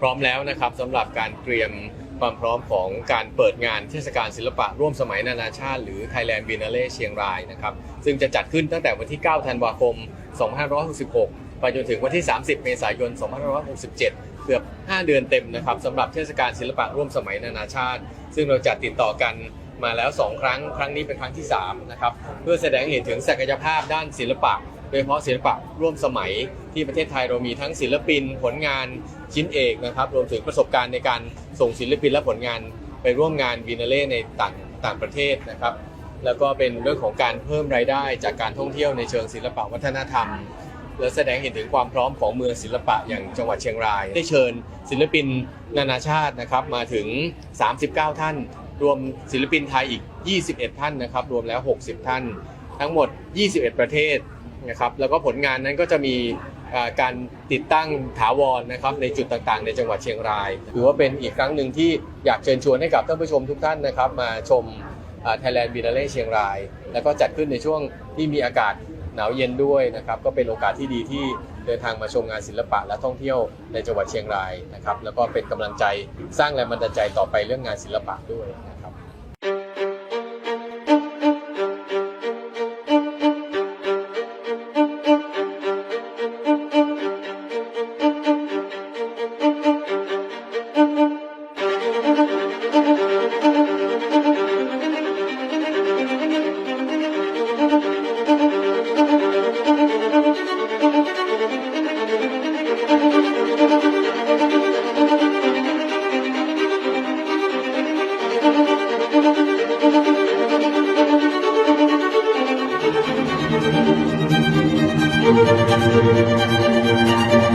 พร้อมแล้วนะครับสำหรับการเตรียมความพร้อมของการเปิดงานเทศกาลศิลปะร่วมสมัยนานาชาติ หรือ Thailand Biennale เชียงรายนะครับซึ่งจะจัดขึ้นตั้งแต่วันที่ 9 ธันวาคม 2566 ไปจนถึงวันที่ 30 เมษายน 2567 เกือบ 5 เดือนเต็มนะครับสำหรับเทศกาลศิลปะร่วมสมัยนานาชาติ ซึ่งเราจัดติดต่อกันมาแล้ว 2 ครั้ง ครั้งนี้เป็นครั้งที่3นะครับเพื่อแสดงเห็นถึงศักยภาพด้านศิลปะ โดยเฉพาะศิลปะร่วมสมัยที่ประเทศไทยเรามีทั้งศิลปินผลงานชิ้นเอกนะครับ รวมถึงประสบการณ์ในการส่งศิลปินและผลงานไปร่วมงานบินาเล่ในต่างต่างประเทศนะครับ แล้วก็เป็นเรื่องของการเพิ่มรายได้จากการท่องเที่ยวในเชิงศิลปะวัฒนธรรม และแสดงเห็นถึงความพร้อมของเมืองศิลปะอย่างจังหวัดเชียงราย ได้เชิญศิลปินนานาชาตินะครับมาถึง 39 ท่าน รวมศิลปินไทยอีก 21 ท่านนะครับ รวมแล้ว 60 ท่าน ทั้งหมด 21 ประเทศ นะครับแล้วก็ผลงานนั้นก็จะมีการติดตั้งถาวรนะครับในจุดต่างๆ ในจังหวัดเชียงรายถือว่าเป็นอีกครั้งหนึ่งที่อยากเชิญชวนให้กับท่านผู้ชมทุกท่านนะครับ มาชมไทยแลนด์บินาเล่เชียงราย แล้วก็จัดขึ้นในช่วงที่มีอากาศหนาวเย็นด้วยนะครับก็เป็นโอกาสที่ดีที่เดินทางมาชมงานศิลปะและท่องเที่ยวในจังหวัดเชียงรายนะครับแล้วก็เป็นกำลังใจสร้างแรงบันดาลใจต่อไปเรื่องงานศิลปะด้วย น